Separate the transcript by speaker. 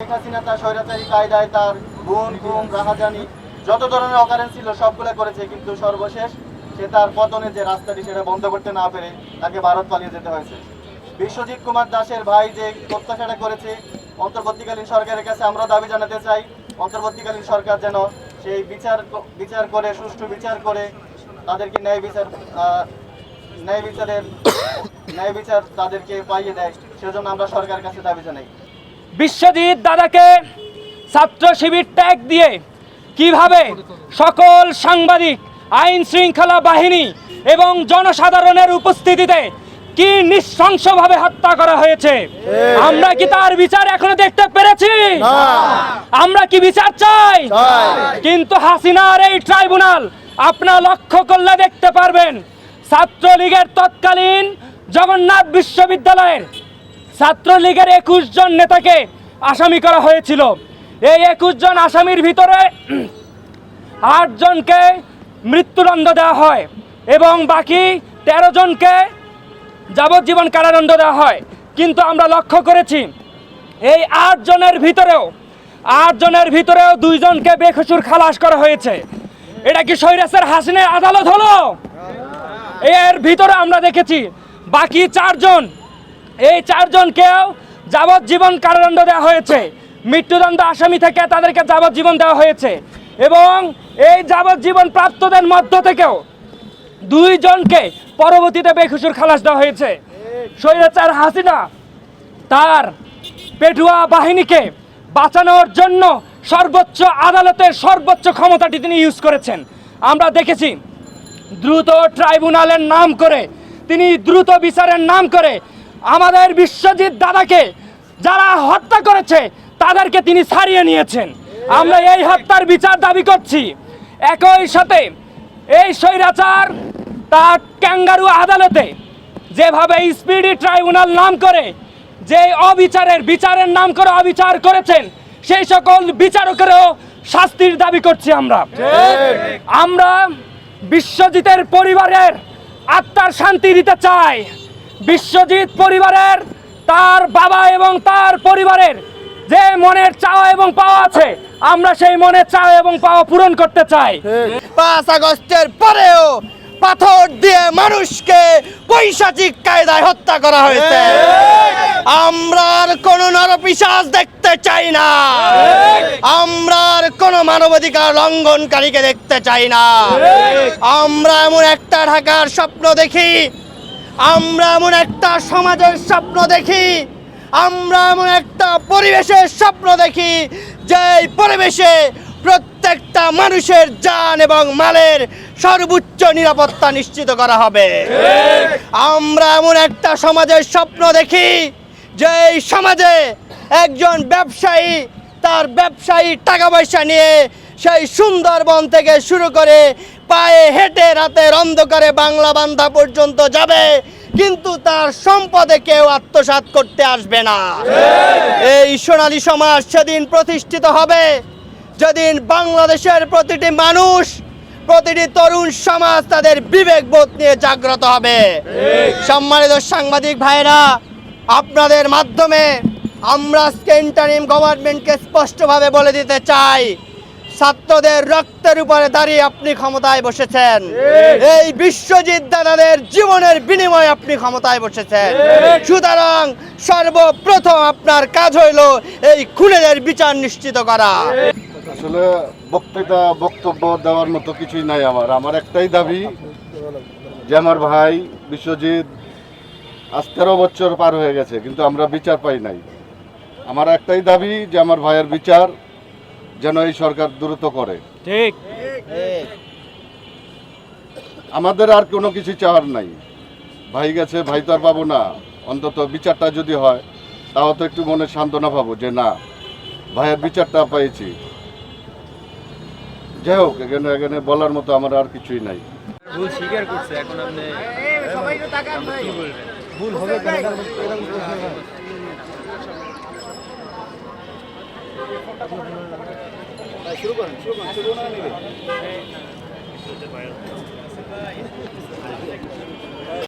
Speaker 1: শেখ হাসিনা তার স্বৈরাচারী কায়দায় তার গুণ গুম রাহাজানি, যত ধরনের অকারেন্স ছিল সবগুলো করেছে, কিন্তু সর্বশেষ সে তার পতনের যে রাস্তাটি সেটা বন্ধ করতে না পেরে তাকে ভারত পালিয়ে যেতে হয়েছে। বিশ্বজিৎ কুমার দাসের ভাই যে প্রত্যাশাটা করেছে, অন্তর্বর্তীকালীন সরকারের কাছে আমরা দাবি জানাতে চাই, অন্তর্বর্তীকালীন সরকার যেন সেই বিচার বিচার করে, সুষ্ঠু বিচার করে তাদেরকে ন্যায় বিচার ন্যায় বিচারের, ন্যায় বিচার তাদেরকে পাইয়ে দেয়, সেজন্য আমরা সরকারের কাছে দাবি জানাই।
Speaker 2: বিশ্বজিৎ দাদাকে ছাত্র শিবির ট্যাগ দিয়ে কীভাবে সকল সাংবাদিক আইন শৃঙ্খলা বাহিনী এবং জনসাধারণের উপস্থিতিতে কি নিঃশংসভাবে হত্যা করা হয়েছে? আমরা কি তার বিচার এখনও দেখতে পেরেছি? আমরা কি বিচার চাই। কিন্তু হাসিনার এই ট্রাইব্যুনাল আপনারা লক্ষ্য করলে দেখতে পারবেন ছাত্রলীগের তৎকালীন জগন্নাথ বিশ্ববিদ্যালয়ের ছাত্রলীগের একুশ জন নেতাকে আসামি করা হয়েছিল। এই একুশ জন আসামির ভিতরে আট জনকে মৃত্যুদণ্ড দেওয়া হয় এবং বাকি তেরো জনকে যাবজ্জীবন কারাদণ্ড দেওয়া হয়। কিন্তু আমরা লক্ষ্য করেছি, এই আট জনের ভিতরেও, আট জনের ভিতরেও দুইজনকে বেকসুর খালাস করা হয়েছে। এটা কি সৈরাসের হাসিনের আদালত হলো? এর ভিতরে আমরা দেখেছি, বাকি চারজন এই চারজনকেও যাবজ্জীবন কারাদণ্ড দেওয়া হয়েছে। মৃত্যুদণ্ড আসামি থেকে তাদেরকে যাবজ্জীবন দেওয়া হয়েছে। এবং এই যাবজ্জীবন প্রাপ্তদের মধ্য থেকেও দুইজনকে পরবর্তীতে বেখুসুর খালাস দেওয়া হয়েছে। স্বৈরাচার হাসিনা তার পেটুয়া বাহিনীকে বাঁচানোর জন্য সর্বোচ্চ আদালতের সর্বোচ্চ ক্ষমতাটি তিনি ইউজ করেছেন। আমরা দেখেছি, দ্রুত ট্রাইব্যুনালের নাম করে, তিনি দ্রুত বিচারের নাম করে আমাদের বিশ্বজিৎ দাদাকে যারা হত্যা করেছে, তাদেরকে তিনি ছাড়িয়ে নিয়েছেন। আমরা এই হত্যার বিচার দাবি করছি। একই সাথে এই স্বৈরাচার তার ক্যাঙ্গারু আদালতে যেভাবে স্পিডি ট্রাইব্যুনাল নাম করে, যে অবিচারের বিচারের নাম করে অবিচার করেছেন, সেই সকল বিচারকেরও শাস্তির দাবি করছি আমরা। আমরা বিশ্বজিতের পরিবারের আত্মার শান্তি দিতে চাই। বিশ্বজিৎ পরিবারের, তার বাবা এবং তার পরিবারের যে মনের চাওয়া এবং পাওয়া আছে, আমরা সেই মনের চাওয়া এবং পাওয়া পূরণ করতে চাই।
Speaker 3: পাঁচ আগস্টের পরেও পাথর দিয়ে মানুষকে পৈশাচিক কায়দায় হত্যা করা হয়েছে। আমরা আর কোন নরপিশাচ দেখতে চাই না। আমরা আর কোন মানবাধিকার লঙ্ঘনকারীকে দেখতে চাই না। আমরা এমন একটা ঢাকার স্বপ্ন দেখি আমরা এমন একটা সমাজের স্বপ্ন দেখি, আমরা এমন একটা পরিবেশের স্বপ্ন দেখি যে পরিবেশে প্রত্যেকটা মানুষের জান এবং মালের সর্বোচ্চ নিরাপত্তা নিশ্চিত করা হবে। আমরা এমন একটা সমাজের স্বপ্ন দেখি যে এই সমাজে একজন ব্যবসায়ী তার ব্যবসায়ী টাকা পয়সা নিয়ে সেই সুন্দরবন থেকে শুরু করে পায়ে হেঁটে রাতের অন্ধকারে বাংলা বান্ধা পর্যন্ত যাবে, কিন্তু তার সম্পদে কেউ আত্মসাৎ করতে আসবে না। এই সোনালী সমাজ সেদিন প্রতিষ্ঠিত হবে, যেদিন বাংলাদেশের প্রতিটি মানুষ, প্রতিটি তরুণ সমাজ তাদের বিবেকবোধ নিয়ে জাগ্রত হবে। সম্মানিত সাংবাদিক ভাইরা আপনাদের মাধ্যমে আমরা আজকে ইন্টারিম গভর্নমেন্টকে স্পষ্টভাবে বলে দিতে চাই ছাত্রদের রক্তের উপরে দাঁড়িয়ে আপনি ক্ষমতায় বসেছেন। এই বিশ্বজিৎ দাদাদের জীবনের বিনিময়ে আপনি ক্ষমতায় বসেছেন। সুতরাং সর্বপ্রথম আপনার কাজ হইল এই খুনেদের বিচার নিশ্চিত করা।
Speaker 4: আসলে বক্তৃতা বক্তব্য দেওয়ার মতো কিছুই নাই আমার। আমার একটাই দাবি যে আমার ভাই বিশ্বজিৎ আজ তেরো বছর পার হয়ে গেছে কিন্তু আমরা বিচার পাই নাই। আমার একটাই দাবি যে আমার ভাইয়ের বিচার যেন এই সরকার দ্রুত করে।
Speaker 2: ঠিক।
Speaker 4: আমাদের আর কোনো কিছু চাওয়ার নাই। ভাই গেছে ভাই তো আর পাবো না। অন্তত বিচারটা যদি হয় তাও তো একটু মনে সান্ত্বনা পাবো যে না ভাইয়ের বিচারটা পেয়েছি যাই হোক এখানে এখানে বলার মতো আমার আর কিছুই নাই।
Speaker 5: ভুল স্বীকার করছে এখন আপনি शुरू करून
Speaker 1: शुरू करून शुरू होणार नाही.